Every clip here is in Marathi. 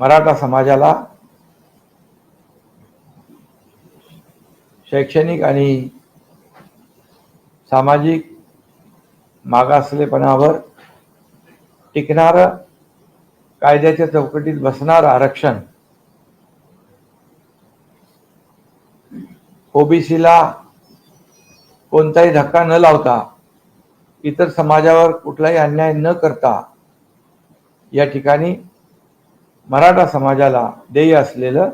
मराठा समाजाला शैक्षणिक आणि सामाजिक मागासलेपणावर टिकणारं कायद्याच्या चौकटीत बसणारं आरक्षण ओबीसीला कोणताही धक्का न लावता इतर समाजावर कुठलाही अन्याय न करता या ठिकाणी मराठा समाजाला देय असलेलं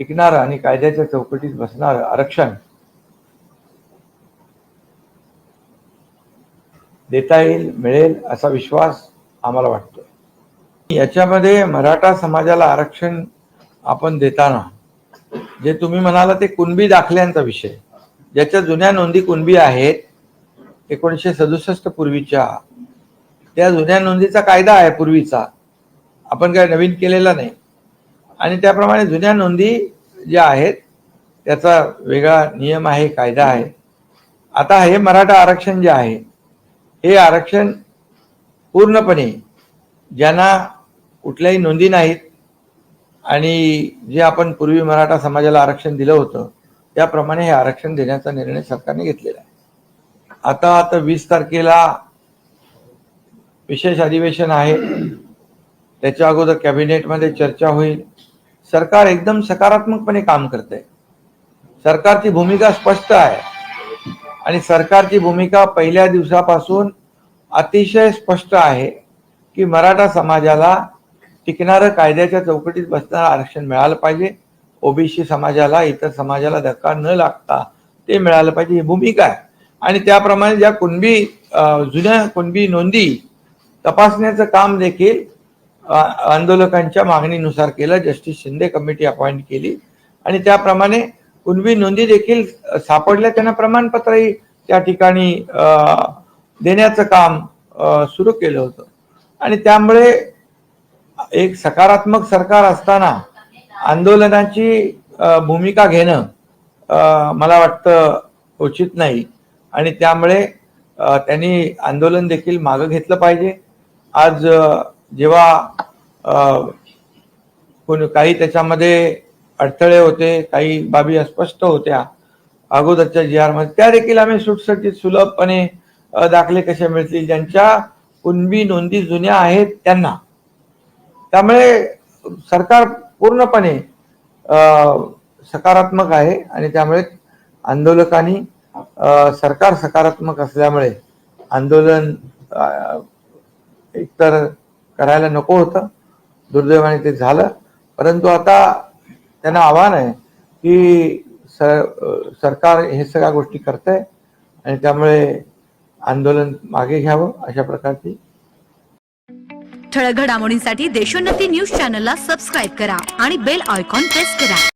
टिकणारं आणि कायद्याच्या चौकटीत बसणारं आरक्षण देता येईल मिळेल असा विश्वास आम्हाला वाटतो याच्यामध्ये मराठा समाजाला आरक्षण आपण देताना जे तुम्ही म्हणाला ते कुणबी दाखल्यांचा विषय. ज्याच्या जुन्या नोंदी कुणबी आहेत एकोणीसशे सदुसष्ट पूर्वीच्या त्या जुन्या नोंदीचा कायदा आहे पूर्वीचा. आपण काय नवीन केलेला नाही. आणि त्याप्रमाणे जुन्या नोंदी ज्या आहेत त्याचा वेगळा नियम आहे कायदा आहे. आता हे मराठा आरक्षण जे आहे हे आरक्षण पूर्णपणे ज्यांना कुठल्याही नोंदी नाहीत आणि जे आपण पूर्वी मराठा समाजाला आरक्षण दिलं होतं त्याप्रमाणे हे आरक्षण देण्याचा निर्णय सरकारने घेतलेला आहे. आता आता वीस तारखेला विशेष अधिवेशन आहे. त्याच्या अगोदर कॅबिनेटमध्ये चर्चा होईल. सरकार एकदम सकारात्मकपणे काम करते सरकारची भूमिका स्पष्ट आहे. आणि सरकारची भूमिका पहिल्या दिवसापासून अतिशय स्पष्ट आहे की मराठा समाजाला टिकणारं कायद्याच्या चौकटीत बसणारं आरक्षण मिळालं पाहिजे. ओबीसी समाजाला इतर समाजाला धक्का न लागता ते मिळालं पाहिजे ही भूमिका आहे. आणि त्याप्रमाणे ज्या कुणबी जुन्या कुणबी नोंदी तपासण्याचं काम देखील आंदोलकांच्या मागणीनुसार केलं. जस्टिस शिंदे कमिटी अपॉइंट केली. आणि त्याप्रमाणे कुणबी नोंदी देखील सापडल्या. त्यांना प्रमाणपत्रही त्या ठिकाणी देण्याचं काम सुरू केलं होतं. आणि त्यामुळे एक सकारात्मक सरकार असताना आंदोलनाची भूमिका घेणं मला वाटतं उचित नाही. आणि त्यामुळे त्यांनी आंदोलन देखील मागं घेतलं पाहिजे. आज जेव्हा कोणी काही त्याच्यामध्ये अडथळे होते काही बाबी अस्पष्ट होत्या अगोदरच्या जी आरमध्ये त्या देखील आम्ही सुटसुटीत सुलभपणे दाखले कसे मिळतील ज्यांच्या कुणबी नोंदी जुन्या आहेत त्यांना. त्यामुळे सरकार पूर्णपणे सकारात्मक आहे आणि त्यामुळे आंदोलकांनी सरकार सकारात्मक असल्यामुळे आंदोलन एकतर करायला नको होतं. दुर्दैवाने ते झालं. परंतु आता त्यांना आव्हान आहे की सर सरकार हे सगळ्या गोष्टी करतंय आणि त्यामुळे आंदोलन मागे घ्यावं अशा प्रकारची. ठळक घडामोडींसाठी देशोन्नती न्यूज चॅनलला सबस्क्राईब करा आणि बेल आयकॉन प्रेस करा.